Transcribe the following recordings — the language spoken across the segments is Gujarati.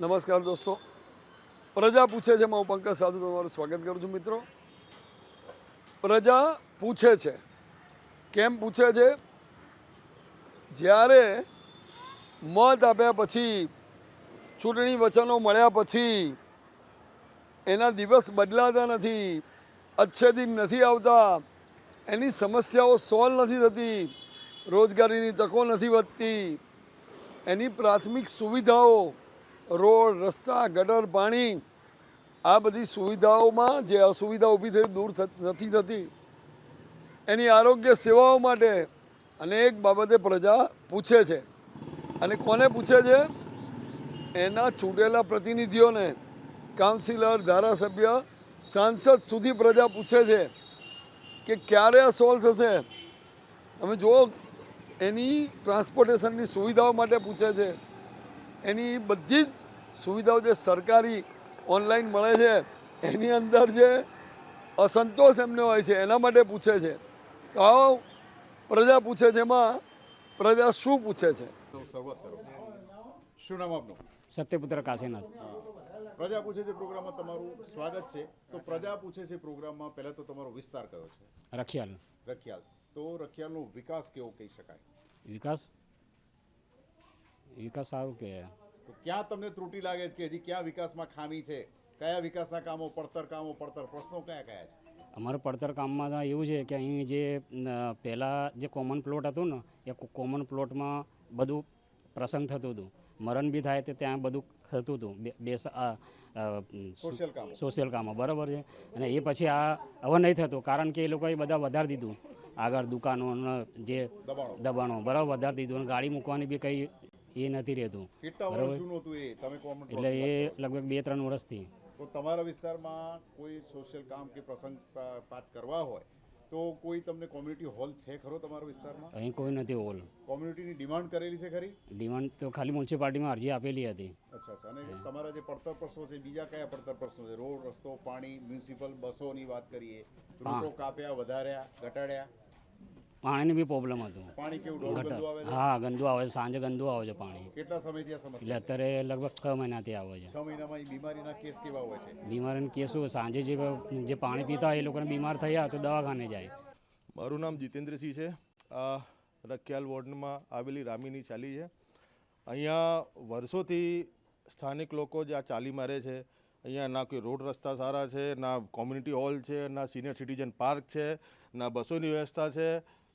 નમસ્કાર દોસ્તો. પ્રજા પૂછે છે હું પંકજ સાધુ તમારું સ્વાગત કરું છું મિત્રો. પ્રજા પૂછે છે. કેમ પૂછે છે? જ્યારે મત આપ્યા પછી, ચૂંટણી વચનો મળ્યા પછી, એના દિવસ બદલાતા નથી અચ્છેદિન નથી આવતા, એની સમસ્યાઓ સોલ્વ નથી થતી, રોજગારીની તકો નથી વધતી, એની પ્રાથમિક સુવિધાઓ રોડ, રસ્તા, ગટર, પાણી, આ બધી સુવિધાઓમાં જે અસુવિધા ઊભી થઈ દૂર નથી થતી. એની આરોગ્ય સેવાઓ માટે અનેક બાબતે પ્રજા પૂછે છે. અને કોને પૂછે છે? એના ચૂંટેલા પ્રતિનિધિઓને. કાઉન્સિલર, ધારાસભ્ય, સાંસદ સુધી પ્રજા પૂછે છે કે ક્યારે આ સોલ્વ થશે? તમે જુઓ, એની ટ્રાન્સપોર્ટેશનની સુવિધાઓ માટે પૂછે છે. એની બધી જ સુવિધાઓ જે સરકારી ઓનલાઈન મળે છે એની અંદર જે અસંતોષ એમને હોય છે એના માટે પૂછે છે. તો આવો પ્રજા પૂછે છે એમાં પ્રજા શું પૂછે છે? શરૂઆત કરો શું નામ આપનું? સત્યપુત્ર કાશીનાથ. પ્રજા પૂછે છે પ્રોગ્રામમાં તમારું સ્વાગત છે. તો પ્રજા પૂછે છે પ્રોગ્રામમાં પહેલા તો તમારો વિસ્તાર કયો છે? રખિયાલ. રખિયાલ. તો રખિયાલનો વિકાસ કેવો કહી શકાય? વિકાસ? વિકાસ સારું કે તો ક્યાં તમને ત્રુટિ લાગે છે કે હજી ક્યાં વિકાસમાં ખામી છે? કયા વિકાસના કામો પડતર કામો પડતર? પ્રશ્નો કયા કયા છે? અમારા પડતર કામમાં એવું છે કે અહીં જે પહેલાં જે કોમન પ્લોટ હતું ને એ કોમન પ્લોટમાં બધું પ્રસંગ થતું હતું. મરણ બી થાય તો ત્યાં બધું થતું હતું. બે- સોશિયલ કામો. બરાબર છે? અને એ પછી આ હવે નહીં થતું. કારણ કે એ લોકોએ બધા વધારી દીધું. આગળ દુકાનો જે દબાણો. બરાબર વધારી દીધું. અને ગાડી મૂકવાની બી કંઈ એ નથી રહેતું. એટલે એ લગભગ બે ત્રણ વર્ષથી. તો તમારા વિસ્તારમાં કોઈ સોશિયલ કામ કે પ્રસંગ પાત કરવા હોય તો કોઈ તમને કોમ્યુનિટી હોલ છે ખરો તમારા વિસ્તારમાં? અહીં કોઈ નથી હોલ કોમ્યુનિટીની ડિમાન્ડ કરેલી છે ખરી? ડિમાન્ડ તો ખાલી મ્યુનિસિપાલિટીમાં અરજી આપેલી હતી. અચ્છા અચ્છા. અને તમારા જે પડતર પ્રશ્નો છે બીજા કયા પડતર પ્રશ્નો છે? રોડ રસ્તો પાણી મ્યુનિસિપલ બસોની વાત કરીએ. રૂટો કાપ્યા વધાર્યા ઘટાડ્યા? પાણીની બી પ્રોબ્લેમ હતું. પાણી કેવું ડોળ ગંદુ આવે છે? હા ગંદુ આવે છે સાંજે ગંદુ આવે છે પાણી. કેટલા સમયથી આ સમસ્યા? એટલે અત્યારે લગભગ છ મહિનાથી આવે છે. છ મહિનામાં બીમારીના કેસ કેવા હોય છે? બીમારીને કેસો સાંજે જે જે પાણી પીતા હોય એ લોકોને બીમાર થયા તો દવાખાને જાય. મારું નામ જીતેન્દ્રસિંહ છે. આ રખિયાલ વોર્ડમાં આવેલી રામીની ચાલી છે. અહીંયા વર્ષોથી સ્થાનિક લોકો જે આ ચાલી મારે છે. અહીંયા ના કોઈ રોડ રસ્તા સારા છે ના કોમ્યુનિટી હોલ છે ના સિનિયર સિટીઝન પાર્ક છે ના બસોની વ્યવસ્થા છે.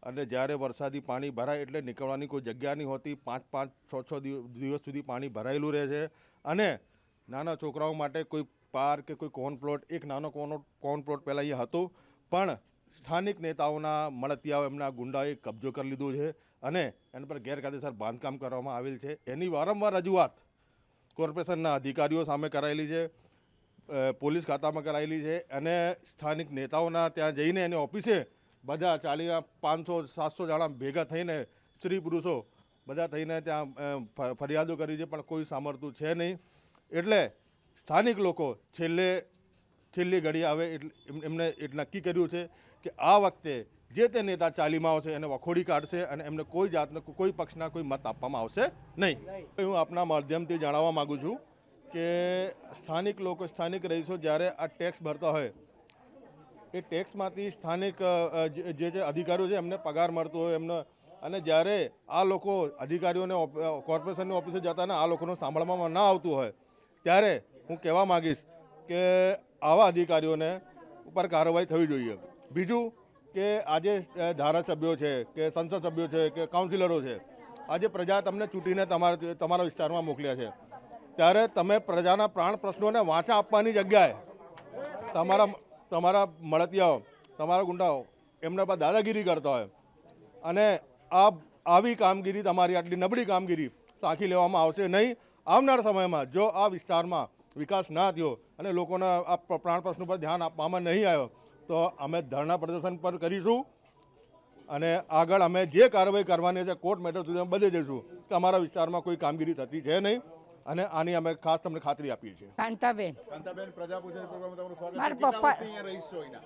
અને જ્યારે વરસાદી પાણી ભરાય એટલે નીકળવાની કોઈ જગ્યા નહીં હોતી. પાંચ પાંચ, છ છ દિવ- દિવસ સુધી પાણી ભરાયેલું રહે છે. અને નાના છોકરાઓ માટે કોઈ પાર્ક કે કોઈ કોર્ન પ્લોટ એક નાનો કોનો કોર્ન પ્લોટ પહેલાં અહીંયા હતો. પણ સ્થાનિક નેતાઓના મળતિયાઓ એમના ગુંડાએ કબજો કરી લીધો છે અને એના પર ગેરકાયદેસર બાંધકામ કરવામાં આવેલ છે. એની વારંવાર રજૂઆત કોર્પોરેશનના અધિકારીઓ સામે કરાયેલી છે પોલીસ ખાતામાં કરાયેલી છે અને સ્થાનિક નેતાઓના ત્યાં જઈને એની ઓફિસે બધા ચાલી પાંચસો, સાતસો જણા ભેગા થઈને સ્ત્રી પુરુષો બધા થઈને ત્યાં ફરિયાદો કરી છે, પણ કોઈ સામર્થ્યું છે નહીં. એટલે સ્થાનિક લોકો છેલ્લે, છેલ્લી ઘડી આવે એટલે એમ- એમને એટલે નક્કી કર્યું છે કે આ વખતે જે તે નેતા ચાલીમાં આવશે, એને વખોડી કાઢશે અને એમને કોઈ જાતનો, કોઈ પક્ષના કોઈ મત આપવામાં આવશે નહીં. હું આપના માધ્યમથી જણાવવા માગું છું કે સ્થાનિક લોકો, સ્થાનિક રહીશો જ્યારે આ ટેક્સ ભરતા હોય એ ટેક્સમાંથી સ્થાનિક જે જે અધિકારીઓ છે, એમને પગાર મળતો હોય, એમને, અને જ્યારે આ લોકો અધિકારીઓને કોર્પોરેશનની ઓફિસે જતા ને આ લોકોનું સાંભળવામાં ના આવતું હોય, ત્યારે હું કહેવા માગીશ કે આવા અધિકારીઓને ઉપર કાર્યવાહી થવી જોઈએ. બીજું કે આજે ધારાસભ્યો છે, કે સંસદ સભ્યો છે, કે કાઉન્સિલરો છે, આજે પ્રજા તમને ચૂંટીને તમારા તમારા વિસ્તારમાં મોકલ્યા છે. ત્યારે તમે પ્રજાના પ્રાણ પ્રશ્નોને વાંચા આપવાની જગ્યાએ તમારા તમારા મળતિયાઓ, તમારા ગુંડાઓ, એમના પર દાદાગીરી કરતા હોય. અને આ આવી કામગીરી, તમારી આટલી નબળી કામગીરી સાંખી લેવામાં આવશે નહીં. આવનાર સમયમાં જો આ વિસ્તારમાં વિકાસ ના થયો અને લોકોના આ પ્ર- પ્રાણ પ્રશ્નો પર ધ્યાન આપવામાં નહીં આવ્યો, તો અમે ધરણા પ્રદર્શન પર કરીશું. અને આગળ અમે જે કાર્યવાહી કરવાની છે, કોર્ટ મેટર સુધી અમે બધે જઈશું કે અમારા વિસ્તારમાં કોઈ કામગીરી થતી છે નહીં. અને આની અમે ખાસ તમને ખાતરી આપીએ છીએ. કાંતાબેન કાંતાબેન પ્રજાપૂજન પૂછે પ્રોગ્રામમાં તમારું સ્વાગત છે. મારા કેટલા પપ્પા- વર્ષથી અહીંયા રહીશ છો અહીંના?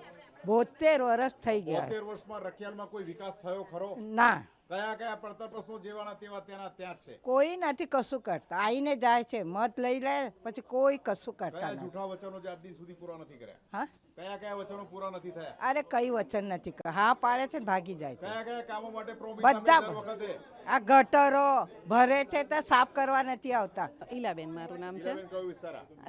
બોતેર વર્ષ થઈ ગયા. બોતેર વર્ષમાં રખિયાલમાં કોઈ વિકાસ થયો ખરો? ના. કયા કયા પડતર પ્રશ્નો જેવાના તેવા ત્યાંના ત્યાં છે? કોઈ નથી કશું કરતા. આવીને જાય છે મત લઈ લે પછી કોઈ કશું કરતા નથી. જૂઠા વચનો જે આજ સુધી પૂરા નથી કર્યા? હા? કયા કયા વચનો પૂરા નથી થયા? અરે કઈ વચન નથી હા પાડે છે ને ભાગી જાય છે. કયા કયા કામો માટે પ્રોમિસ બધા વખતે? આ ગટરો ભરે છે તો સાફ કરવા નથી આવતા. ઈલાબેન મારું નામ છે.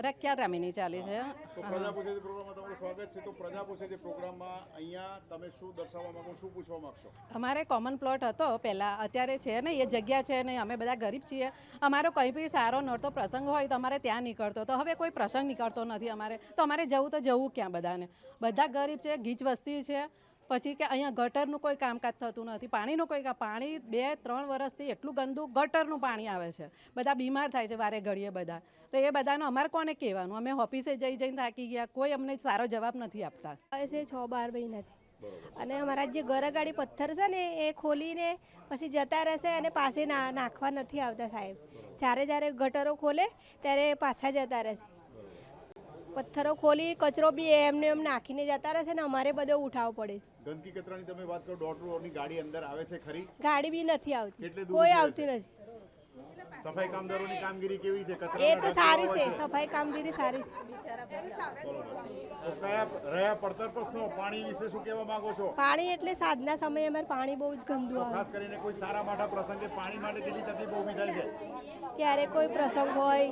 રક્યા? રામીની ચાલી છે. તો પ્રજા પૂછે છે પ્રોગ્રામમાં તમારું સ્વાગત છે. તો પ્રજા પૂછે છે પ્રોગ્રામમાં અહીંયા તમે શું દર્શાવવા માંગો શું પૂછવા માંગશો? અમારે કોમન પ્લોટ હતો. પહેલાં અત્યારે છે ને એ જગ્યા છે ને અમે બધા ગરીબ છીએ. અમારો કંઈ બી સારો નડતો પ્રસંગ હોય તો અમારે ત્યાં નીકળતો. તો હવે કોઈ પ્રસંગ નીકળતો નથી અમારે. તો અમારે જવું તો જવું ક્યાં બધાને. બધા ગરીબ છે ગીચ વસ્તી છે. પછી કે અહીંયા ગટરનું કોઈ કામકાજ થતું નથી. પાણીનું કોઈ પાણી બે, ત્રણ વર્ષથી એટલું ગંદુ ગટરનું પાણી આવે છે. બધા બીમાર થાય છે વારે ઘડીએ બધા. તો એ બધાનું અમારે કોને કહેવાનું? અમે ઓફિસે જઈ જઈને થાકી ગયા. કોઈ અમને સારો જવાબ નથી આપતા. છે છ બાર મહિનાથી. અને અમારા જે ગરગાડી પથ્થર છે ને, એ ખોલીને પછી જતા રહેશે અને પાસે નાખવા નથી આવતા સાહેબ. જ્યારે જ્યારે ગટરો ખોલે, ત્યારે પાછા જતા રહેશે. પથ્થરો ખોલી કચરો બી એમને એમ નાખીને જતા રહેશે ને અમારે બધો ઉઠાવવો પડે. ગંદકી કચરાની તમે વાત કરો દોઢ રોડની ગાડી અંદર આવે છે ખરી? ગાડી બી નથી આવતી. કોઈ આવતી નથી. સફાઈ કામદારોની કામગીરી કેવી છે? એ તો સારી છે સફાઈ કામગીરી સારી. રહ્યા પડતર પ્રશ્નો પાણી વિશે શું કહેવા માંગો છો? પાણી એટલે સાંજના સમયે અમારે પાણી બહુ જ ગંદુ આવે. ખાસ કરીને કોઈ સારા માઠા પ્રસંગે પાણી માટે કેટલી તકલીફ ઊભી થાય છે? ક્યારે કોઈ પ્રસંગ હોય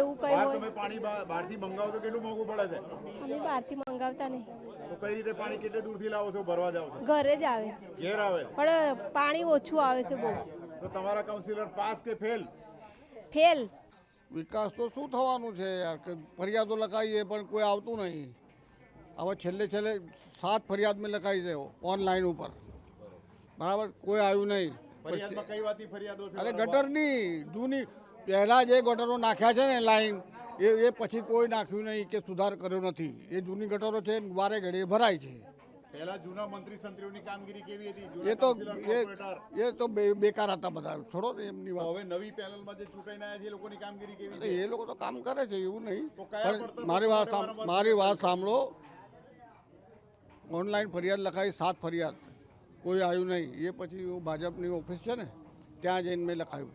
એવું કઈ હોય. તમે પાણી બહારથી મંગાવો તો કેટલું મોંઘું પડે છે? અમે બહારથી મંગાવતા નહીં. તો કઈ રીતે પાણી કેટલે દૂરથી લાવો છો? ભરવા જાવ છો? ઘરે જ આવે. ઘેર આવે? પણ પાણી ઓછું આવે છે બહુ. તો તમારા કાઉન્સિલર પાસ કે ફેલ? ફેલ. વિકાસ તો શું થવાનું છે યાર? કે ફરિયાદો લખાઈએ પણ કોઈ આવતું નહીં. હવે છેલ્લે છેલ્લે સાત ફરિયાદ મેં લખાઈ છે ઓનલાઈન ઉપર. બરાબર? કોઈ આવ્યું નહીં. ફરિયાદમાં કઈ વાતની ફરિયાદો છે? અરે ગટરની જૂની પહેલાં જે ગટરો નાખ્યા છે ને લાઈન એ એ પછી કોઈ નાખ્યું નહીં કે સુધાર કર્યો નથી. એ જૂની ગટરો છે વારે ઘડીએ ભરાય છે. પહેલા જૂના મંત્રી સંત્રીઓની કામગીરી કેવી હતી? એ જૂના તો કાઉન્સિલર, એ કોર્પોરેટર. એ તો બે- બેકાર હતા બધા. છોડો ને એમની વાત. હવે નવી પેનલમાં જે ચૂંટાઈને આવ્યા છે એ લોકોની કામગીરી કેવી તો છે એ લોકો તો કામ કરે છે એવું નહીં. તો કયા પણ પડતર મારી વાત માટે સાંભ- વારંવાર મારી વાત સાંભળો. ઓનલાઈન ફરિયાદ લખાઈ સાત ફરિયાદ. કોઈ આવ્યું નહીં. એ પછી હું ભાજપની ઓફિસ છે ને ત્યાં જઈને મેં લખાયું.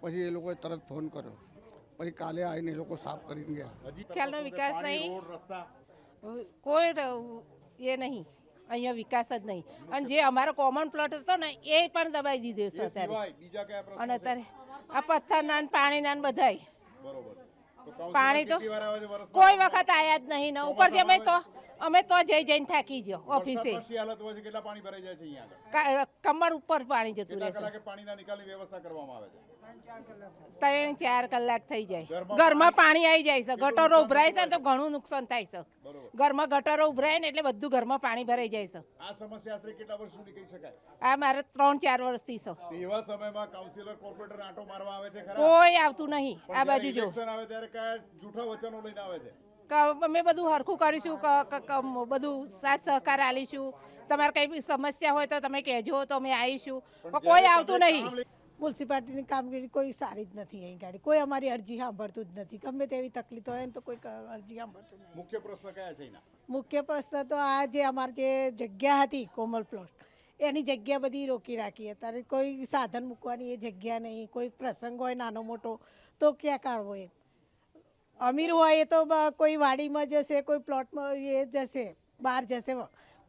પછી એ લોકોએ તરત ફોન કર્યો. પછી કાલે આવીને એ લોકો સાફ કરીને ગયા. હજી ખ્યાલનો તપાસો કે વિકાસ પાણી, નહીં. રોડ, રસ્તા? કોઈ ર- એ નહીં. અહીંયા વિકાસ જ નહીં. અને જે અમારો કોમન પ્લોટ હતો ને એ પણ દબાઈ દીધો છે અત્યારે. અને અત્યારે આ પથ્થરના ને પાણીના ને બધાય. પાણી તો? કોઈ વખત આયા જ નહીં ને. ઉપરથી અમે તો અમે તો જઈ જઈને થાકી ગયો ઓફિસે. પાણી કમર ઉપર પાણી જતું રહેશે. પાણીના નિકાલની વ્યવસ્થા કરવામાં આવે છે? ત્રણ ચાર કલાક થઈ જાય. ઘરમાં પાણી આવી જાય છે. ગટરો ઉભરાય છે તો ઘણું નુકસાન થાય છે. ઘરમાં ગટરો ઉભરાય ને એટલે બધું ઘરમાં પાણી ભરાઈ જાય છે. આ સમસ્યા આશરે કેટલા વર્ષ સુધી કહી શકાય? આ મારે ત્રણ ચાર વર્ષથી છે. એવા સમયમાં કાઉન્સિલર કોર્પોરેટર આટો મારવા આવે છે કોઈ આવતું નહીં. આ બાજુ જો. આવે ત્યારે કયા જૂઠા વચનો લઈને આવે છે? અમે બધું હરખું કરીશું બધું સાથ સહકાર આલીશું તમારે કઈ સમસ્યા હોય તો તમે કહેજો તો અમે આવીશું. પણ કોઈ આવતું નહીં. મ્યુનિસિપાલિટીની કામગીરી કોઈ સારી જ નથી અહીં ગાડી. કોઈ અમારી અરજી સાંભળતું જ નથી. ગમે તેવી તકલીફ હોય ને તો કોઈ અરજી સાંભળતું નથી મુખ્ય પ્રશ્ન કયા છે મુખ્ય પ્રશ્ન તો આ જે અમારી જે જગ્યા હતી કોમલ પ્લોટ એની જગ્યા બધી રોકી રાખી. અત્યારે કોઈ સાધન મૂકવાની એ જગ્યા નહીં. કોઈ પ્રસંગ હોય નાનો મોટો તો ક્યાં કાઢવો એ અમીર હોય એ તો કોઈ વાડીમાં જશે કોઈ પ્લોટમાં એ જશે બહાર જશે.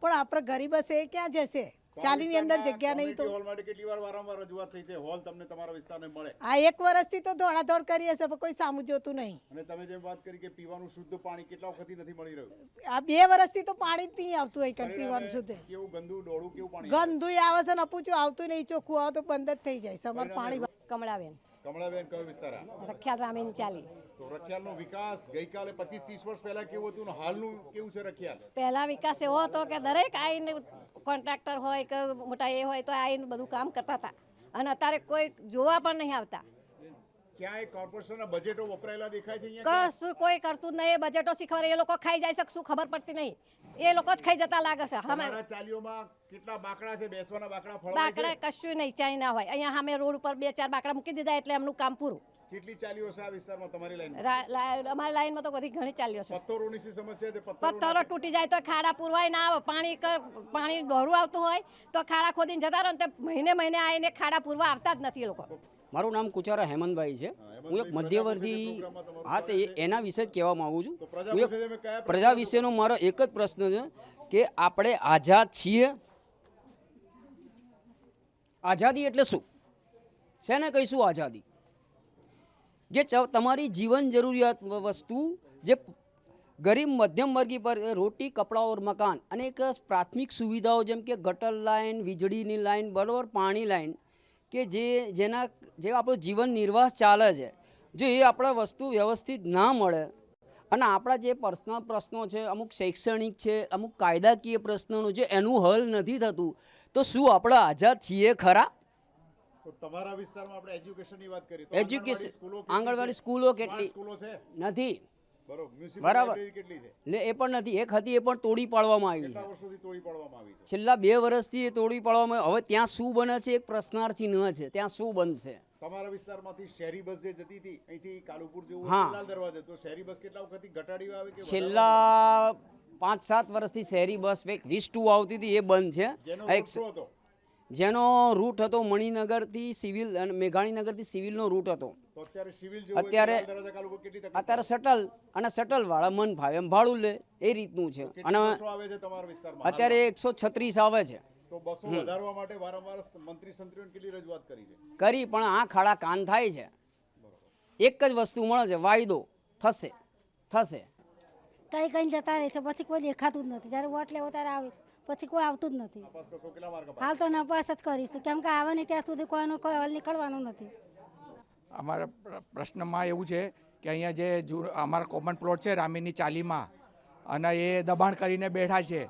પણ આપણે ગરીબ હશે એ ક્યાં જશે? ચાલીની અંદર જગ્યા નહીં તો. હોલ માટે કેટલી વાર વારંવાર રજૂઆત થઈ છે. હોલ તમને તમારા વિસ્તારને મળે. આ એક વર્ષથી તો ધોળાધોળ કરી હશે પણ કોઈ સામું જોતું નહીં. અને તમે જેમ વાત કરી કે પીવાનું શુદ્ધ પાણી કેટલા વખતથી નથી મળી રહ્યું? આ બે વર્ષથી તો પાણી જ નહીં આવતું હોય કંઈ પીવાનું શુદ્ધ. કેવું ગંદુ ડોળું કેવું પાણી ગંદુ આવે છે ને અપૂચું આવતું નહીં ચોખ્ખું આવે તો બંધ જ થઈ જાય સમર પાણી કમળાબેન કમળાબેન કયો વિસ્તાર રખિયાલ રામીન ચાલી. તો રખિયાલનો વિકાસ ગઈકાલે પચીસ ત્રીસ વર્ષ પહેલા કેવું હતું ને હાલનું કેવું છે રખિયાલ? પહેલા વિકાસ એવો હતો કે દરેક આઈને કોન્ટ્રાક્ટર હોય કે મોટા એ હોય તો આઈને બધું કામ કરતા હતા. અને અત્યારે કોઈ જોવા પણ નહીં આવતા. ક્યાંય કોર્પોરેશનના બજેટો વપરાયેલા દેખાય છે કશું કોઈ કરતું નહીં. બજેટો શીખવાડે એ લોકો ખાઈ જાય છે શું ખબર પડતી નહીં. એ લોકો જ ખાઈ જતા લાગે છે. અમે ચાલીઓમાં કેટલા બાકડા છે? બેસવાના બાકડા ફળવાય બાકડા કશું નહીં ચાઈ ના હોય. અહીંયા અમે રોડ ઉપર બે ચાર બાકડા મૂકી દીધા એટલે એમનું કામ પૂરું. કેટલી ચાલીઓ છે આ વિસ્તારમાં તમારી લાઈન અમારી લાઈનમાં તો બધી ઘણી ચાલ્યો છે. પથ્થરોની શી સમસ્યા છે? પથ્થરો તૂટી જાય તો ખાડા પૂરવાય ના આવે. પાણી પાણી દોરું આવતું હોય તો ખાડા ખોદીને જતા રહો ને તે મહિને મહિને આવીને ખાડા પૂરવા આવતા જ નથી લોકો. મારું નામ કુચારા હેમંતભાઈ છે. હું એક મધ્યવર્તી હા તે એના વિશે જ કહેવા માગું છું. પ્રજા હું એક પ્રજા વિશેનો મારો એક જ પ્રશ્ન છે કે આપણે આઝાદ છીએ? આઝાદી એટલે શું? શેને કહીશું આઝાદી? જે તમારી જીવન જરૂરિયાત વસ્તુ જે ગરીબ મધ્યમ વર્ગી પર રોટી કપડાં ઓર મકાન અને એક પ્રાથમિક સુવિધાઓ જેમ કે ગટર લાઇન વીજળીની લાઇન બરાબર પાણી લાઇન કે જે જેના જે આપણો જીવન નિર્વાહ ચાલે છે જો એ આપણા વસ્તુ વ્યવસ્થિત ના મળે અને આપણા જે પર્સનલ પ્રશ્નો છે અમુક શૈક્ષણિક છે અમુક કાયદાકીય પ્રશ્નોનું છે એનું હલ નથી થતું તો શું આપણે આઝાદ છીએ ખરા? તમારા વિસ્તારમાં આપણે એજ્યુકેશનની વાત કરીએ એજ્યુકેશન આંગણવાડી સ્કૂલો કેટલી સ્કૂલો છે? નથી. બરોબર. ને એ પણ નથી. એક હતી એ પણ તોડી પાડવામાં આવી છે. છેલ્લા બે વર્ષથી એ તોડી પાડવામાં. હવે ત્યાં શું બને છે એક પ્રશ્નાર્થી ન છે. ત્યાં શું બનશે? તમારા વિસ્તારમાંથી શહેરી બસ જે જતી હતી અહીંથી કાલુપુર જેવું હા. દરવાજે તો શહેરી બસ કેટલા વખતથી ઘટાડી આવે કે છેલ્લા પાંચ સાત વર્ષથી શહેરી બસ એક વીસ ટુ આવતી હતી એ બંધ છે. જેનો રૂટ હતો? મણિનગરથી સિવિલ અને મેઘાણીનગરથી સિવિલનો રૂટ હતો. અત્યારે અત્યારે લાલ અને અને શટલવાળા મન ભાવે એમ ભાડું લે એ રીતનું છે. અને બસો આવે છે તમારા વિસ્તારમાં? અત્યારે એકસો છત્રીસ આવે છે. તો બસો વધારવા માટે વારંવાર મંત્રી સંત્રીઓને કેટલી રજૂઆત કરી પણ આ ખાડા કાન થાય છે. એક જ વસ્તુ મળે છે વાયદો. થશે. થશે. કઈ કઈ જતા રહે છે પછી કોઈ દેખાતું જ નથી. જ્યારે વોટ લેવો ત્યારે આવે છે પછી કોઈ આવતું જ નથી. હાલ તો નપાસ જ કરીશું. કેમ કે આવે ને ત્યાં સુધી કોઈનો કોઈ હલ નીકળવાનું નથી. અમારા પ્ર- પ્રશ્નમાં એવું છે કે અહીંયા જે અમારા કોમન પ્લોટ છે રામીની ચાલીમાં અને એ દબાણ કરીને બેઠા છે.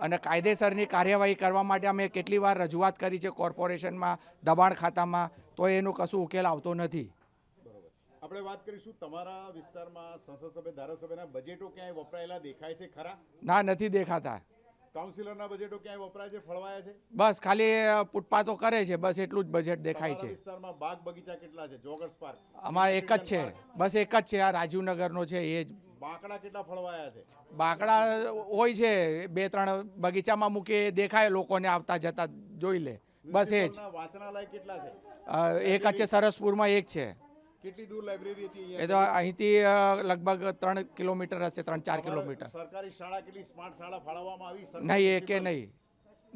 અને કાયદેસરની કાર્યવાહી કરવા માટે અમે કેટલી વાર રજૂઆત કરી છે કોર્પોરેશનમાં દબાણ ખાતામાં તો એનું કશું ઉકેલ આવતો નથી. બરોબર. આપણે વાત કરીશું તમારા વિસ્તારમાં સંસદ સભ્ય ધારાસભ્યના બજેટો ક્યાંય વપરાયેલા દેખાય છે ખરા? ના નથી દેખાતા. કાઉન્સિલરના બજેટો ક્યાંય વપરાય છે ફળવાયા છે? બસ ખાલી ફૂટપાથો કરે છે બસ એટલું જ બજેટ દેખાય છે. વિસ્તારમાં બાગ બગીચા કેટલા છે? Joggers park. અમારે એક જ છે. બસ એક જ છે આ રાજીવનગરનો છે એ જ. બાંકડા કેટલા ફળવાયા છે? બાકડા હોય છે બે ત્રણ બગીચામાં મૂકે દેખાય લોકોને આવતા જતા જોઈ લે. બસ એ જ. વાંચનાલય કેટલા છે? એક જ છે સરસપુરમાં એક છે. કેટલી દૂર લાઇબ્રેરી હતી એ તો અહીંથી લગભગ ત્રણ કિલોમીટર હશે ત્રણ ચાર કિલોમીટર. સરકારી શાળા કેટલી સ્માર્ટ શાળા ફાળવવામાં આવી? નહીં એકે? નહીં.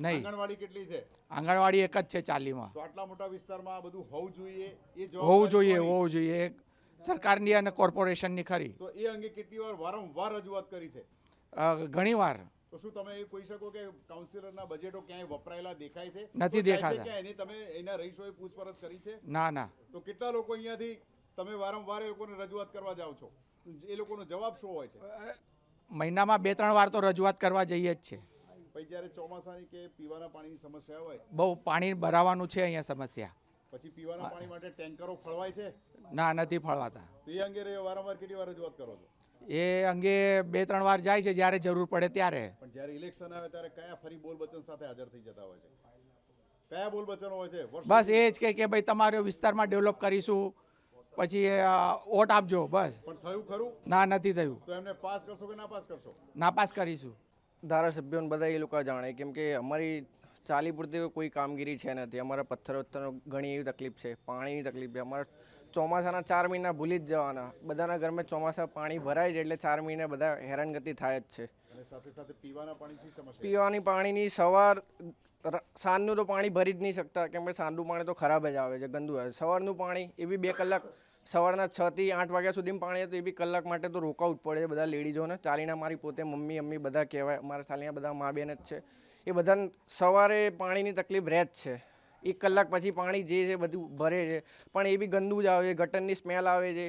નહીં. આંગણવાડી કેટલી છે? આંગણવાડી એક જ છે ચાલીમાં. તો આટલા મોટા વિસ્તારમાં આ બધું હોવું જોઈએ એ હોવું જોઈએ હોવું જોઈએ. સરકારની અને કોર્પોરેશનની ખરી. તો એ અંગે કેટલી વાર વારંવાર રજૂઆત કરી છે? ઘણી ઘણીવાર તો શું તમે એ કહી શકો કે કાઉન્સિલરના બજેટો ક્યાંય વપરાયેલા દેખાય છે? નથી દેખાતા. એની તમે એના રહીશોએ પૂછપરછ કરી છે? ના ના. તો કેટલા લોકો અહીંયાથી તમે વારંવાર એ લોકોને રજૂઆત કરવા જાઓ છો. એ લોકોનો જવાબ શું હોય છે? મહિનામાં બે ત્રણ વાર તો રજૂઆત કરવા જઈએ જ છે. પછી જ્યારે ચોમાસાની કે પીવાના પાણીની સમસ્યા હોય? બહુ પાણી ભરાવાનું છે અહીંયા સમસ્યા. પછી પીવાના પાણી માટે ટેન્કરો ફળવાય છે? ના નથી ફળવાતા. એ અંગે વારંવાર કેટલી વાર રજૂઆત કરો છો? એ અંગે બે ત્રણ વાર જાય છે જ્યારે જરૂર પડે ત્યારે. પણ જ્યારે ઇલેક્શન આવે ત્યારે કયા ફરી બોલ વચન સાથે હાજર થઈ જતા હોય છે? કયા બોલ વચનો હોય છે? બસ એ જ કે ભાઈ તમારો વિસ્તારમાં ડેવલપ કરીશું. પછી ઓટ વોટ આપજો બસ. પણ થયું ખરું? ના નથી થયું. તો એમને પાસ કરશો કે ના પાસ કરશો? નાપાસ કરીશું. ધારાસભ્યોને બધા એ લોકો જાણે કેમ કે અમારી ચાલી પૂરતી કોઈ કામગીરી છે નથી. અમારા પથ્થર વથ્થરનો ઘણી એવી તકલીફ છે પાણીની તકલીફ છે. અમારા ચોમાસાના ચાર મહિના ભૂલી જ જવાના. બધાના ઘરમાં ચોમાસા પાણી ભરાય છે એટલે ચાર મહિને બધા હેરાનગતિ થાય જ છે. સાથે સાથે પીવાના પાણીની સમસ્યા પીવાની પાણીની સવાર સાંજનું તો પાણી ભરી જ નહીં શકતા. કેમ કે સાંજનું પાણી તો ખરાબ જ આવે છે ગંદુ આવે છે. સવારનું પાણી એ બી બે કલાક સવારના છ થી આઠ વાગ્યા સુધીમાં પાણી હતું એ બી કલાક માટે તો રોકાવું જ પડે છે બધા લેડીઝોને. ચાલીના મારી પોતે મમ્મી અમ્મી બધા કહેવાય મારા ચાલીના બધા મા બેન જ છે. એ બધાને સવારે પાણીની તકલીફ રહે જ છે. એક કલાક પછી પાણી જે છે બધું ભરે છે. પણ એ બી ગંદુ જ આવે છે ગટરની સ્મેલ આવે છે.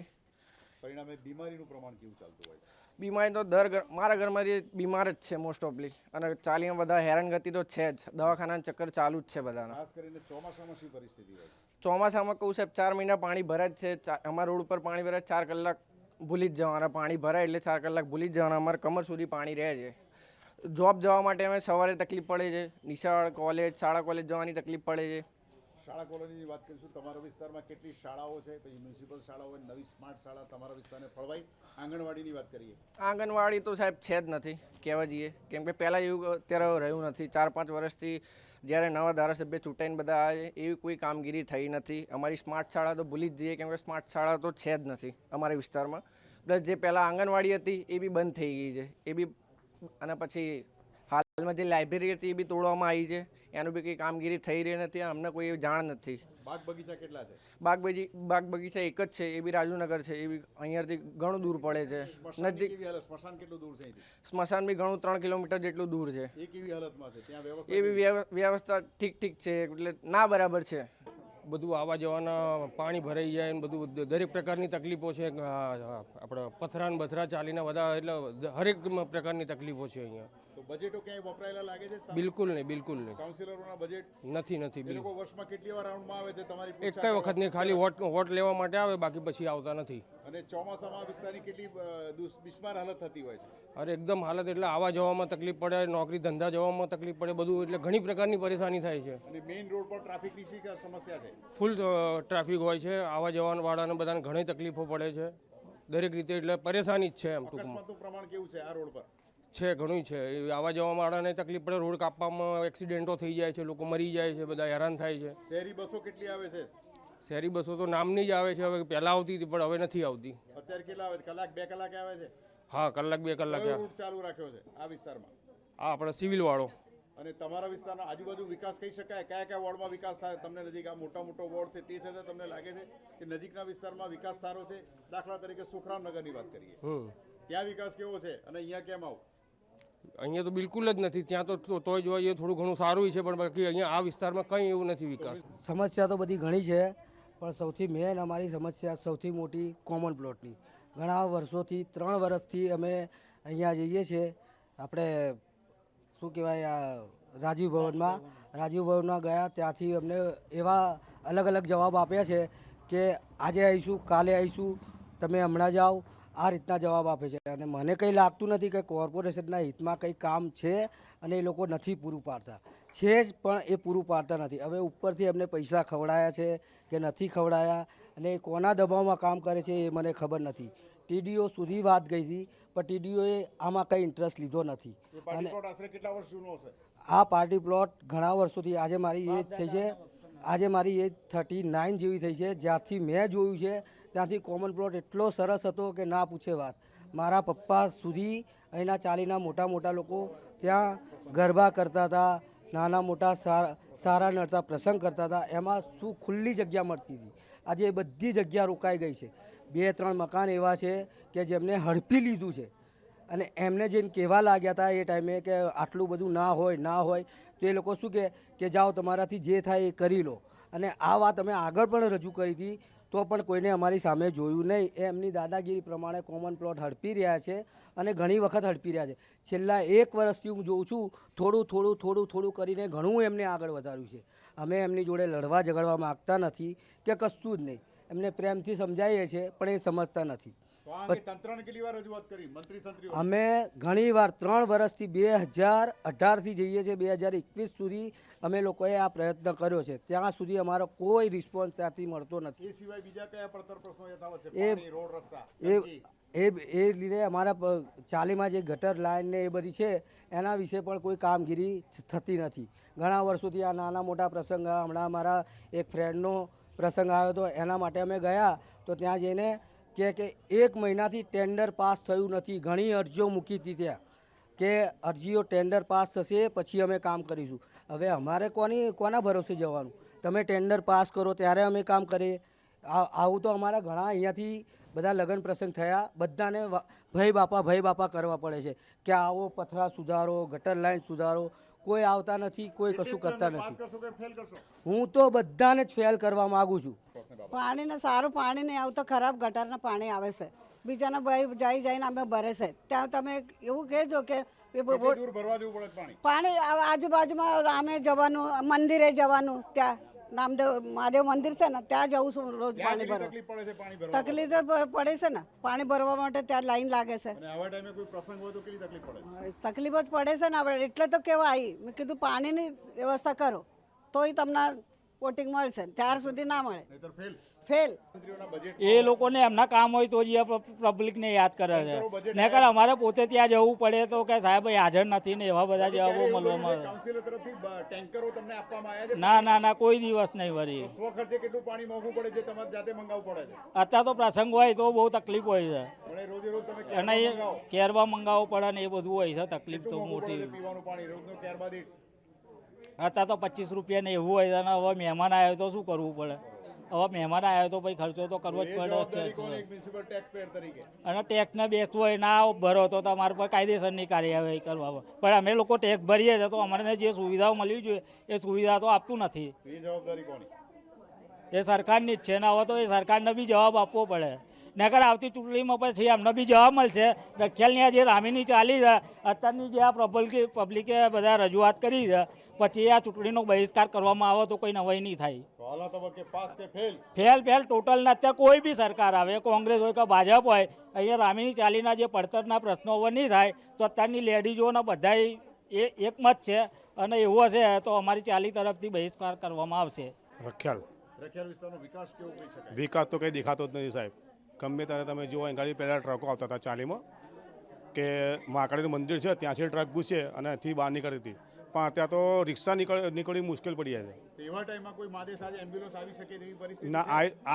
પરિણામે બીમારીનું પ્રમાણ કેવું ચાલતું હોય બીમારી તો દર મારા ઘરમાંથી બીમાર જ છે મોસ્ટ ઓફલી અને ચાલીમાં બધા હેરાનગતિ તો છે જ. દવાખાનાના ચક્કર ચાલુ જ છે બધાના. ખાસ કરીને ચોમાસામાં શું પરિસ્થિતિ હોય ચોમાસામાં કહું સાહેબ ચાર મહિના પાણી ભરાય જ છે. અમારા રોડ ઉપર પાણી ભરાય ચાર કલાક ભૂલી જ જવાના. પાણી ભરાય એટલે ચાર કલાક ભૂલી જ જવાના. અમારે કમર સુધી પાણી રહે છે. જોબ જવા માટે અમે સવારે તકલીફ પડે છે. નિશાળ કોલેજ શાળા કોલેજ જવાની તકલીફ પડે છે. શાળા કોલેજની વાત કરીશું તમારા વિસ્તારમાં કેટલી શાળાઓ છે? પછી મ્યુનિસિપલ શાળાઓ નવી સ્માર્ટ શાળા તમારા વિસ્તારને ફળવાઈ આંગણવાડીની વાત કરીએ. આંગણવાડી તો સાહેબ છે જ નથી કહેવા જઈએ કેમ કે પહેલાં એવું અત્યારે રહ્યું નથી. ચાર પાંચ વર્ષથી જ્યારે નવા ધારાસભ્ય ચૂંટાઈને બધા આવે એવી કોઈ કામગીરી થઈ નથી. અમારી સ્માર્ટ શાળા તો ભૂલી જ જઈએ કેમ કે સ્માર્ટ શાળા તો છે જ નથી અમારા વિસ્તારમાં. પ્લસ જે પહેલાં આંગણવાડી હતી એ બી બંધ થઈ ગઈ છે. એ બી અને પછી હાલમાં જે લાઇબ્રેરી હતી એ બી તોડવામાં આવી છે. એનું બી કંઈ કામગીરી થઈ રહી નથી અમને કોઈ જાણ નથી. બાગ બગીચા કેટલા છે? બાગ બગી બાગ બગીચા એક જ છે એ બી રાજુનગર છે એ બી અહીંયાથી ઘણું દૂર પડે છે. નજીક સ્મશાન કેટલું દૂર છે સ્મશાન બી ઘણું ત્રણ કિલોમીટર જેટલું દૂર છે. એ કેવી હાલતમાં છે? ત્યાં વ્યવસ્થા એ બી વ્યવસ્થા ઠીક ઠીક છે એટલે ના બરાબર છે. બધું આવવા જવાના પાણી ભરાઈ જાય ને બધું દરેક પ્રકારની તકલીફો છે. આપણે પથરા ને બથરા ચાલીને બધા એટલે હરેક પ્રકારની તકલીફો છે અહીંયા. તો બજેટો ક્યાંય વપરાયેલા લાગે છે? બિલકુલ નહીં બિલકુલ નહીં. કાઉન્સિલરોના બજેટ નથી નથી એ બિલકુલ. લોકો વર્ષમાં કેટલી વાર રાઉન્ડમાં આવે છે તમારી એક કઈ? વખત નહીં ખાલી વોટ વોટ લેવા માટે આવે બાકી પછી આવતા નથી. અને ચોમાસામાં વિસ્તારની કેટલી બિસ્માર હાલત થતી હોય છે? અરે એકદમ હાલત એટલે આવવા જવામાં તકલીફ પડે નોકરી ધંધા જવામાં તકલીફ પડે બધું એટલે ઘણી પ્રકારની પરેશાની થાય છે. અને મેઇન રોડ પર ટ્રાફિકની શી સમસ્યા છે? ફૂલ ટ્રાફિક હોય છે આવવા જવાન વાળાને બધાને ઘણી તકલીફો પડે છે. દરેક રીતે એટલે પરેશાની જ છે એમ ટૂંકમાં. પ્રમાણ કેવું છે આ રોડ પર? છે ઘણું છે. આવા જવા વાળાને તકલીફ પડે રોડ કાપવામાં એક્સિડન્ટો થઈ જાય છે લોકો મરી જાય છે બધા હેરાન થાય છે. શહેરી બસો કેટલી આવે છે? શહેરી બસો તો નામની જ આવે છે હવે પહેલાં આવતી હતી પણ હવે નથી આવતી. અત્યારે કેટલા આવે કલાક બે કલાકે આવે છે? હા કલાક બે કલાક. ચાલુ રાખ્યો છે આ વિસ્તારમાં? આ આપણે સિવિલ વાળો. અને તમારા વિસ્તારના આજુબાજુ વિકાસ કહી શકાય? કયા કયા વોર્ડમાં વિકાસ થાય? તમને નજીક આ મોટા મોટો વોર્ડ છે તે છતાં તમને લાગે છે કે નજીકના વિસ્તારમાં વિકાસ સારો છે? દાખલા તરીકે સુખરામનગરની વાત કરીએ. ત્યાં વિકાસ કેવો છે? અને અહીંયા કેમ આવું? અહીંયા તો બિલકુલ જ નથી. ત્યાં તો તોય જઈએ થોડું ઘણું સારું છે, પણ બાકી અહીંયા આ વિસ્તારમાં કંઈ એવું નથી વિકાસ. સમસ્યા તો બધી ઘણી છે, પણ સૌથી મેન અમારી સમસ્યા સૌથી મોટી કોમન પ્લોટની ઘણા વર્ષોથી, ત્રણ વર્ષથી અમે અહીંયા જઈએ છીએ. આપણે શું કહેવાય, આ રાજીવ ભવનમાં. રાજીવ ભવનમાં ગયા, ત્યાંથી અમને એવા અલગ અલગ જવાબ આપ્યા છે કે આજે આવીશું, કાલે આવીશું, તમે હમણાં જાઓ આ રીતના જવાબ આપે છે. અને મને કંઈ લાગતું નથી કે કોર્પોરેશનના હિતમાં કંઈ કામ છે અને એ લોકો નથી પૂરું પાડતા. છે જ પણ એ પૂરું પાડતા નથી. હવે ઉપરથી એમને પૈસા ખવડાયા છે કે નથી ખવડાયા અને એ કોના દબાવમાં કામ કરે છે એ મને ખબર નથી. ટીડીઓ સુધી વાત ગઈ હતી પણ ટીડીઓએ આમાં કંઈ ઇન્ટરેસ્ટ લીધો નથી. હશે? આ પાર્ટી પ્લોટ ઘણા વર્ષોથી આજે મારી એજ થઈ છે. આજે મારી એજ થર્ટી નાઇન જેવી થઈ છે. જ્યાંથી મેં જોયું છે ત્યાંથી કોમન પ્લોટ એટલો સરસ હતો કે ના પૂછે વાત. મારા પપ્પા સુધી અહીંના ચાલીના મોટા મોટા લોકો ત્યાં ગરબા કરતા હતા, નાના મોટા સારા નડતા પ્રસંગ કરતા હતા. એમાં શું ખુલ્લી જગ્યા મળતી હતી? આજે એ બધી જગ્યા રોકાઈ ગઈ છે. બે ત્રણ મકાન એવા છે કે જેમને હડપી લીધું છે. અને એમને જેને કહેવા લાગ્યા હતા એ ટાઈમે કે આટલું બધું ના હોય ના હોય, તો એ લોકો શું કહે કે જાઓ તમારાથી જે થાય એ કરી લો. અને આ વાત અમે આગળ પણ રજૂ કરી હતી તો પણ કોઈને અમારી સામે જોયું નહીં. એ એમની દાદાગીરી પ્રમાણે કોમન પ્લોટ હડપી રહ્યા છે અને ઘણી વખત હડપી રહ્યા છે. છેલ્લા એક વર્ષથી હું જોઉં છું, થોડું થોડું થોડું થોડું કરીને ઘણું એમને આગળ વધાર્યું છે. અમે એમની જોડે લડવા ઝઘડવા માગતા નથી કે કશું જ નહીં. એમને પ્રેમથી સમજાવીએ છીએ, પણ એ સમજતા નથી. અમે ઘણી વાર ત્રણ વર્ષથી બે હજાર અઢારથી જઈએ છીએ બે હજાર એકવીસ સુધી અમે લોકોએ આ પ્રયત્ન કર્યો છે. ત્યાં સુધી અમારો કોઈ રિસ્પોન્સ ત્યાંથી મળતો નથી. એ સિવાય બીજા કયા પડતર પ્રશ્નો યથાવત છે? રોડ રસ્તા એ એ એ લીધે અમારા ચાલીમાં જે ગટર લાઈન ને એ બધી છે એના વિશે પણ કોઈ કામગીરી થતી નથી. ઘણા વર્ષોથી આ નાના મોટા પ્રસંગ હમણાં અમારા એક ફ્રેન્ડનો પ્રસંગ આવ્યો હતો એના માટે અમે ગયા તો ત્યાં જઈને કે કે એક મહિનાથી ટેન્ડર પાસ થયું નથી. ઘણી અરજીઓ મૂકી હતી ત્યાં કે અરજીઓ ટેન્ડર પાસ થશે, પછી અમે કામ કરીશું. હવે અમારે કોની, કોના ભરોસે જવાનું? તમે ટેન્ડર પાસ કરો ત્યારે અમે કામ કરીએ. આવું તો અમારા ઘણા અહીંયાથી બધા લગ્ન પ્રસંગ થયા. બધાને ભાઈ બાપા ભાઈ બાપા કરવા પડે છે. કે આવો પથરા સુધારો, ગટર લાઈન સુધારો કોઈ આવતા નથી કોઈ કશું કરતા નથી. હું તો બધાને જ ફેલ કરવા માગું છું. પાણીને સારું પાણી નહીં આવતું ખરાબ ગટરના પાણી આવે છે. બીજાના ભાઈ જઈ જઈને અમે ભરે છે. ત્યાં તમે એવું કહેજો કે પાણી? પાણી આજુબાજુમાં રામે જવાનું મંદિરે જવાનું ત્યાં. નામદેવ મહાદેવ મંદિર છે ને ત્યાં જવું છું રોજ પાણી ભરવા. તકલીફ પડે છે ને પાણી ભરવા માટે ત્યાં લાઈન લાગે છે. તકલીફ જ પડે છે ને આપણે એટલે તો કેવા આવી મેં કીધું પાણીની વ્યવસ્થા કરો તોય તમને વોટિંગ મળશે. ત્યાર સુધી ના મળે. ફેલ ફેલ મંત્રીઓના બજેટ એ લોકોને એમના કામ હોય તો જ એ પબ્લિકને યાદ કરે છે. નકર અમારે પોતે ત્યાં જવું પડે તો કે સાહેબ હાજર નથી ને એવા બધા જવાબો મળવામાં આવે. કાઉન્સિલ તરફથી બ- ટેન્કરો તમને આપવામાં આવ્યા છે? ના ના ના કોઈ દિવસ નહીં વરી. સ્વ કેટલું પાણી મોંઘું પડે છે તમારે જાતે મંગાવવું પડે છે? અત્યારે તો પ્રસંગ હોય તો બહુ તકલીફ હોય અને રોજે રોજ તમે છે અને કેરવા મંગાવવું પડે ને એ બધું હોય છે તકલીફ તો મોટી. અત્યારે તો પચીસ રૂપિયા ને એવું હોય અને હવે મહેમાન આવ્યો તો શું કરવું પડે? હવે મહેમાન આવ્યો તો પછી ખર્ચો તો કરવો જ પડે છે. અને ટેક્સને બેક્સ હોય ના ભરો તો તમારા પર કાયદેસરની કાર્યવાહી કરવા પણ અમે લોકો ટેક્સ ભરીએ છીએ તો અમને જે સુવિધાઓ મળવી જોઈએ એ સુવિધા તો આપતું નથી. એ એ સરકારની જ છે ને હવે તો એ સરકારને બી જવાબ આપવો પડે. નકર આવતી ચૂંટણીમાં પછી એમને બી જવાબ મળશે. રખિયાલની આ જે રામીની ચાલી છે અત્યારની જે આ પ્રબલકી પબ્લિકે બધા રજૂઆત કરી છે પછી આ ચૂંટણીનો બહિષ્કાર કરવામાં આવે તો કોઈ નવાઈ નહીં થાય. તો હાલના તબક્કે પાસ કે ફેલ ફેલ ફેલ ટોટલ ને અત્યારે કોઈ બી સરકાર આવે કોંગ્રેસ હોય કે ભાજપ હોય અહીંયા રામીની ચાલીના જે પડતરના પ્રશ્નો હવે નહીં થાય તો અત્યારની લેડીઝોને બધાય એ એકમત છે. અને એવું હશે તો અમારી ચાલી તરફથી બહિષ્કાર કરવામાં આવશે. રખ્યાલ. રખિયાલ વિસ્તારનો વિકાસ કેવો કહી શકાય? વિકાસ તો કંઈ દેખાતો જ નથી સાહેબ. ગમે ત્યારે તમે જુઓ અહીં પહેલાં ટ્રકો આવતા હતા ચાલીમાં કે મહાકાળીનું મંદિર છે ત્યાંથી ટ્રક ઘૂસે અને અહીંથી બહાર નીકળી હતી. પણ અત્યારે તો રિક્ષા નીકળ નીકળવી મુશ્કેલ પડી જાય છે. એવા ટાઈમમાં કોઈ માદેશ આજે એમ્બ્યુલન્સ આવી શકે તેવી પરિસ્થિતિ ના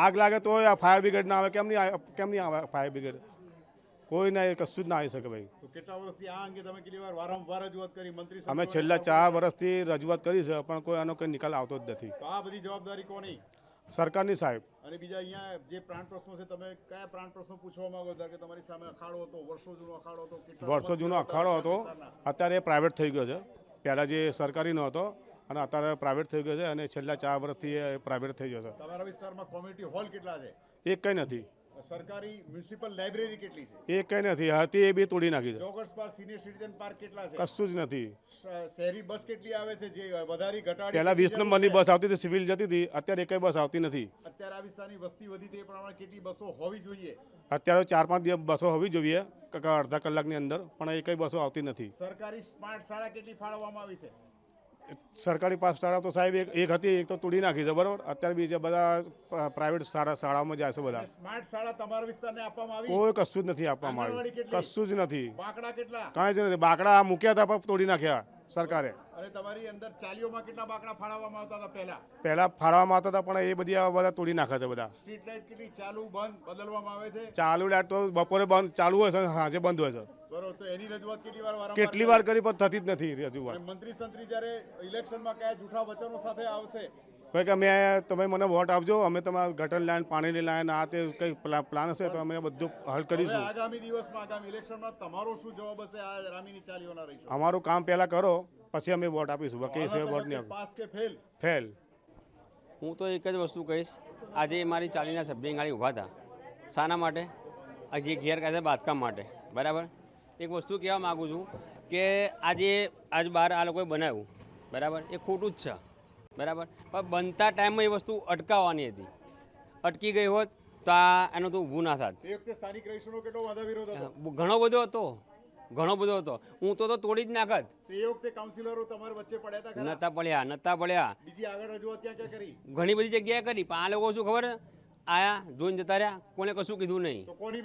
આગ લાગે તો આ ફાયર બ્રિગેડ ના આવે કેમ નહીં કેમ નહીં આવે ફાયર બ્રિગેડ કોઈ ના કશું જ ના આવી શકે ભાઈ. કેટલા વર્ષથી આ અંગે તમે કેટલી વાર વારંવાર રજૂઆત કરી મંત્રી અમે છેલ્લા ચાર વર્ષથી રજૂઆત કરી છે પણ કોઈ આનો કોઈ નિકાલ આવતો જ નથી. આ બધી જવાબદારી કોની? સરકારની સાહેબ. અને બીજા અહીંયા જે પ્રાણ પ્રશ્નો છે તમે કયા પ્રાણ પ્રશ્નો પૂછવા માંગો છો? કે તમારી સામે અખાડો હતો વર્ષો જૂનો અખાડો હતો વર્ષો જૂનો અખાડો હતો અત્યારે પ્રાઇવેટ થઈ ગયો છે. પહેલાં જે સરકારી નહોતો હતો અને અત્યારે પ્રાઇવેટ થઈ ગયો છે અને છેલ્લા ચાર વર્ષથી એ પ્રાઇવેટ થઈ ગયો છે. તમારા વિસ્તારમાં કોમ્યુનિટી હોલ કેટલા છે? એક કંઈ નથી. સરકારી મ્યુનિસિપલ લાઇબ્રેરી કેટલી છે? એ કંઈ નથી હતી એ બી તોડી નાખી છે. Joggers park senior citizen park કેટલા છે? કશું જ નથી. શહેરી બસ કેટલી આવે છે? જે વધારી ઘટાડી પહેલા વીસ નંબરની બસ આવતી હતી સિવિલ જતી હતી અત્યારે એકય બસ આવતી નથી. અત્યારે આ વિસ્તારની વસ્તી વધી તે પ્રમાણે કેટલી બસો હોવી જોઈએ? અત્યારે ચાર પાંચ દિવસ બસો હોવી જોઈએ અડધા કલાકની અંદર પણ એકય બસો આવતી નથી. સરકારી સ્માર્ટ શાળા કેટલી ફાળવવામાં આવી છે? સરકારી પાસ શાળા તો સાહેબ એક એક હતી એક તો તોડી નાખી છે બરાબર? અત્યારે બીજા બધા પ્રાઇવેટ શાળા શાળામાં જાય છે બધા. સ્માર્ટ શાળા તમારા વિસ્તારને આપવામાં આવી? કોઈ કશું જ નથી આપવામાં આવ્યું. કશું જ નથી. બાકડા કેટલા? કાંઈ જ નથી. બાકડા મૂક્યા હતા પણ તોડી નાખ્યા. સરકારે. અને તમારી અંદર ચાલીઓમાં કેટલા બાકડા ફાળવવામાં આવતા હતા પહેલા? પહેલા ફાળવામાં આવતા હતા પણ એ બધી બધા તોડી નાખે છે બધા. સ્ટ્રીટ લાઇટ કેટલી ચાલુ બંધ બદલવામાં આવે છે? ચાલુ લાઇટ તો બપોરે બંધ ચાલુ હોય છે સાંજે બંધ હોય છે. બરોબર તો એની રજૂઆત કેટલી વાર કેટલી વાર કરી પણ થતી જ નથી રજૂઆત. મંત્રી સંત્રી જ્યારે ઇલેક્શનમાં કયા જૂઠા વચનો સાથે આવશે ભાઈ કે અમે તમે મને વોટ આપજો અમે તમારા ગટર લાઈન પાણીની લાઈન આ તે કંઈ પ્લા- પ્લાન હશે તો અમે બધું હલ કરીશું. આગામી દિવસમાં આગામી ઇલેક્શનમાં તમારો શું જવાબ હશે? આ રામીની ચાલીઓના રહીશું. અમારું કામ પહેલાં કરો પછી અમે વોટ આપીશું. બાકી છે વોટ નહીં. પાસ કે ફેલ? ફેલ. હું તો એક જ વસ્તુ કહીશ. આજે મારી ચાલીના સભ્ય ગાડી ઊભા હતા. શાના માટે? આજે જે ગેરકાયદે બાંધકામ માટે. બરાબર? એક વસ્તુ કહેવા માગું છું કે આજે આજ બહાર આ લોકોએ બનાવ્યું. બરાબર? એ ખોટું જ છે. બરાબર? પણ બનતા ટાઈમમાં એ વસ્તુ અટકાવવાની હતી. અટકી ગઈ હોત તો આ એનો તો ઊભું ના થાત. ઘણો બધો હતો. ઘણો બધો હતો. હું તો તો તોડી જ નાખત. તે વખતે કાઉન્સિલરો તમારી વચ્ચે પડ્યા હતા નતા પડ્યા નતા પડ્યા. બીજી આગળ રજૂઆત ક્યાં ક્યાં કરી? ઘણી બધી જગ્યાએ કરી પણ આ લોકો શું ખબર? આયા જોઈને જતા રહ્યા. કોને કશું કીધું નહીં. તો કોની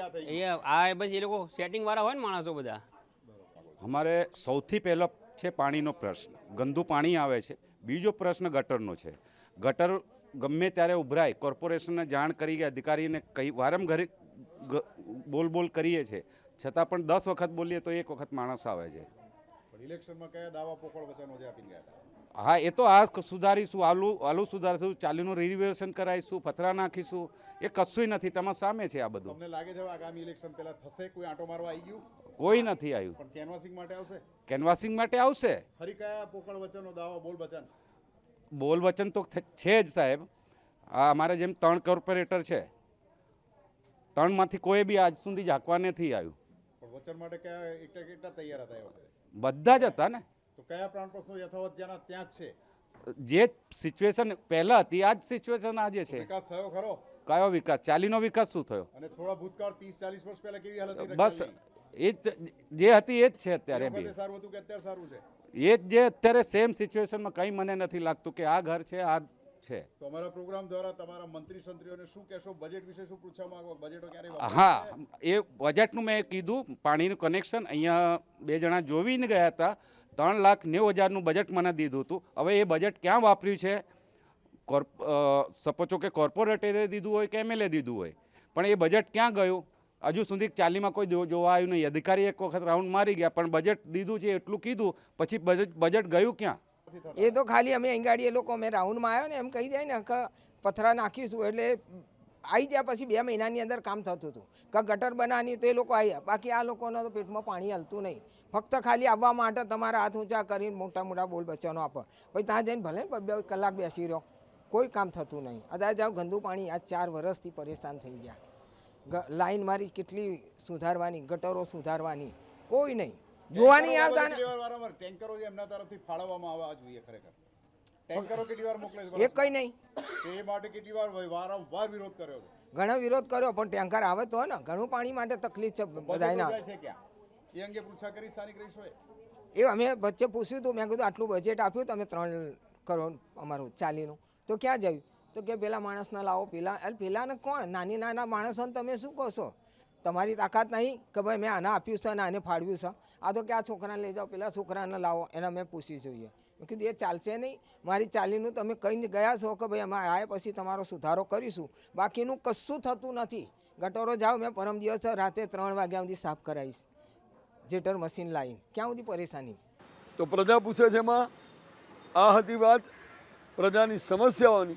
આ થઈ એ આ બસ એ લોકો સેટિંગ વાળા હોય ને માણસો બધા. અમારે સૌથી પહેલો છે પાણીનો પ્રશ્ન. ગંદુ પાણી આવે છે. બીજો પ્રશ્ન ગટરનો છે. ગટર ગમે ત્યારે ઉભરાય કોર્પોરેશનને જાણ કરી અધિકારીને કઈ વારંવાર બોલ બોલ કરીએ છીએ છતાં પણ દસ વખત બોલીએ તો એક વખત માણસ આવે છે. ઇલેક્શનમાં કયા દાવા પોકળ વચનો જે આપીને ગયા હતા? હા એ તો આ સુધારીશું આલુ આલુ સુધારીશું ચાલીનું રિનોવેશન કરાવીશું પથરા નાખીશું. એ કશું નથી તમારા સામે છે આ બધું. તમને લાગે છે આગામી ઇલેક્શન પહેલા થશે કોઈ આંટો મારવા આવી ગયું? કોઈ નથી આવ્યું. પણ કેનવાસિંગ માટે આવશે? કેનવાસિંગ માટે આવશે. ફરી કયા પોકળ વચનો દાવા બોલ વચન બોલ વચન તો છે જ સાહેબ. આ અમારે જેમ ત્રણ કોર્પોરેટર છે ત્રણમાંથી કોઈ બી આજ સુધી ઝાંકવા નથી આવ્યું. વચન માટે કયા એકટા કેટલા તૈયાર હતા બધા જ હતા ને. તો કયા પ્રાણ પ્રશ્નો યથાવત જ્યાંના ત્યાં જ છે? જે સિચ્યુએશન પહેલા હતી આ જ સિચ્યુએશન આજે છે. વિકાસ થયો ખરો? કયો વિકાસ? ચાલીનો વિકાસ શું થયો? અને થોડા ભૂતકાળ ત્રીસ ચાલીસ વર્ષ પહેલા કેવી હાલત બસ? એ જ જે હતી એ જ છે અત્યારે બી સારું હતું કે અત્યારે સારું છે? એ જ જે અત્યારે સેમ સિચ્યુએશનમાં કંઈ મને નથી લાગતું કે આ ઘર છે આ છે. તો અમારા પ્રોગ્રામ દ્વારા તમારા મંત્રી સંત્રીઓને શું કહેશો? બજેટ વિશે શું પૂછવા માંગો બજેટો ક્યારે હા એ બજેટનું મેં કીધું પાણીનું કનેક્શન અહીંયા બે જણા જોવીને ગયા હતા. ત્રણ લાખ નેવું હજારનું બજેટ મને દીધું હતું. હવે એ બજેટ ક્યાં વાપર્યું છે? કોર્પ સપોચો કે કોર્પોરેટરે દીધું હોય કે એમએલએ દીધું હોય. પણ એ બજેટ ક્યાં ગયું? હજુ સુધી ચાલીમાં કોઈ જોવા આવ્યું નહીં. અધિકારી એક વખત રાઉન્ડ મારી ગયા, પણ બજેટ દીધું છે, એટલું કીધું, પછી બજેટ બજેટ ગયું ક્યાં? એ તો ખાલી અમે અહીં એ લોકો, અમે રાઉન્ડમાં આવ્યો ને, એમ કહી જાય ને, કે પથરા નાખીશું, એટલે આવી ગયા પછી બે મહિનાની અંદર કામ થતું હતું. કે ગટર બનાવવાની તો એ લોકો આવ્યા બાકી આ લોકોનો તો પેટમાં પાણી હલતું નહીં. ફક્ત ખાલી આવવા માટે તમારા હાથ ઊંચા કરીને મોટા મોટા બોલ બચ્ચાનો આપો. પછી ત્યાં જઈને ભલે બે કલાક બેસી રહ્યો. કોઈ કામ થતું નહીં. અત્યારે જાઓ, ગંદુ પાણી આ ચાર વર્ષથી પરેશાન થઈ ગયા. લાઈન મારી કેટલી સુધારવાની ગટરો સુધારવાની? કોઈ નહીં. જોવાની આવતા ને કેટલી વાર વારંવાર ટેન્કરો એમના તરફથી ફાળવવામાં આવવા જોઈએ ખરેખર. ટેન્કરો કેટલી વાર મોકલે છે એક કંઈ નહીં. એ માટે કેટલી વાર વારંવાર વિરોધ કર્યો ઘણો વિરોધ કર્યો પણ ટેન્કર આવે તો ને ઘણું પાણી માટે તકલીફ છે બધાને જાય છે ક્યાં? એ અંગે પૂછા કરી સ્થાનિક રહીશોએ. એ અમે વચ્ચે પૂછ્યું હતું મેં કીધું આટલું બજેટ આપ્યું તમે ત્રણ કરોડ અમારું ચાલીનું. તો ક્યાં જયું? તો કે પેલા માણસને લાવો. પેલા, અરે પેલાને કોણ? નાની, નાના માણસોને તમે શું કહો તમારી તાકાત નહીં કે ભાઈ મેં આને આપ્યું છે અને આને ફાળવ્યું છે. આ તો કે આ છોકરાને લઈ જાઓ, પેલા છોકરાને લાવો, એને મેં પૂછી જોઈએ મેં કીધું, એ ચાલશે નહીં. મારી ચાલીનું તમે કહીને ગયા છો કે ભાઈ અમે આવ્યા પછી તમારો સુધારો કરીશું. બાકીનું કશું થતું નથી. ગટોરો જાઓ, મેં પરમ દિવસ રાતે ત્રણ વાગ્યા સુધી સાફ કરાવીશ. જેટર મશીન લાવીને. ક્યાં સુધી પરેશાની? તો પ્રજા પૂછે છે એમાં આ હતી વાત પ્રજાની સમસ્યાઓની.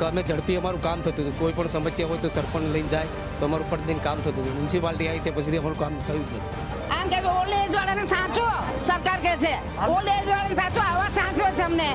કે અમે ઝડપી અમારું કામ થતું હતું. કોઈ પણ સમસ્યા હોય તો સરપંચ લઈને જાય તો અમારું પ્રતિદિન કામ થતું હતું. મ્યુનિસિપાલિટી આવી તે પછી અમારું કામ થયું જ નથી. આમ કે ઓલ્ડ એજ વાળાને સાચો સરકાર કે છે. ઓલ્ડ એજ વાળાને સાચો આવા સાચો છે અમને.